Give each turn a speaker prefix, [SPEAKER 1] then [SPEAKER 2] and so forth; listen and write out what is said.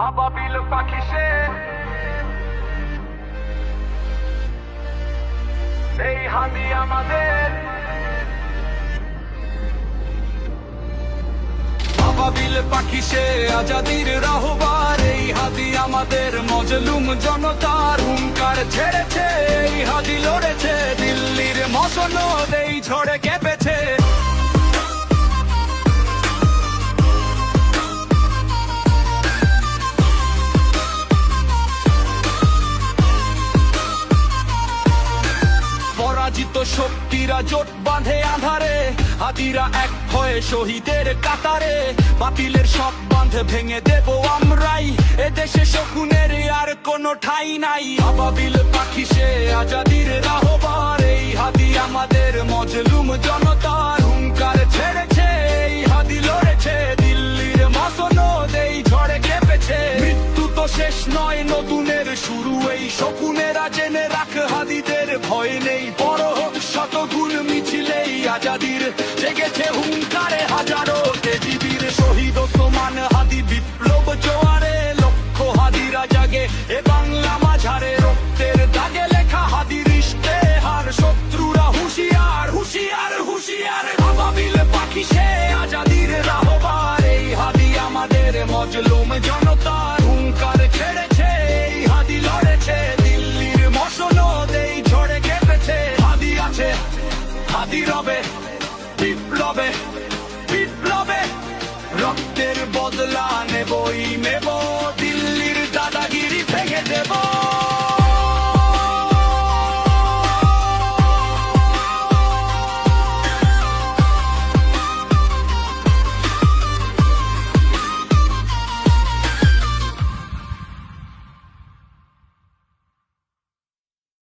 [SPEAKER 1] আবাবিল পাখি সে এই হাদি আমাদের আবাবিল আজাদির রাহবার এই হাদি আমাদের মজলুম জনতার হুঙ্কার ছেড়েছে এই হাদি লড়েছে দিল্লির মসনদ এই ঝড়ে কেঁপেছে শক্তিরা জোট বাঁধে আধারে। হাদিরা এক হয়ে শহীদের কাতারে। বাতিলের সব বাঁধ ভেঙে দেব আমরাই। এদেশে শকুনের আর কোনো ঠাই নাই। আবাবিল পাখি সে আজাদির রাহবার। এই হাদি আমাদের মজলুম জনতার হুঙ্কার ছেড়েছে। এই হাদি লড়েছে দিল্লির মসনদ এই ঝড়ে কেঁপেছে মৃত্যু তো শেষ নয় নতুনের শুরু। এই শকুনেরা জেনে রাখ হাদিদের ভয় নেই। মজলুম জনতার হুঙ্কার ছেড়েছে, হাদি লড়েছে, দিল্লির আছে রবে, বিপ্লবে বিপ্লবে, রক্তের বদলা নেবই নেবই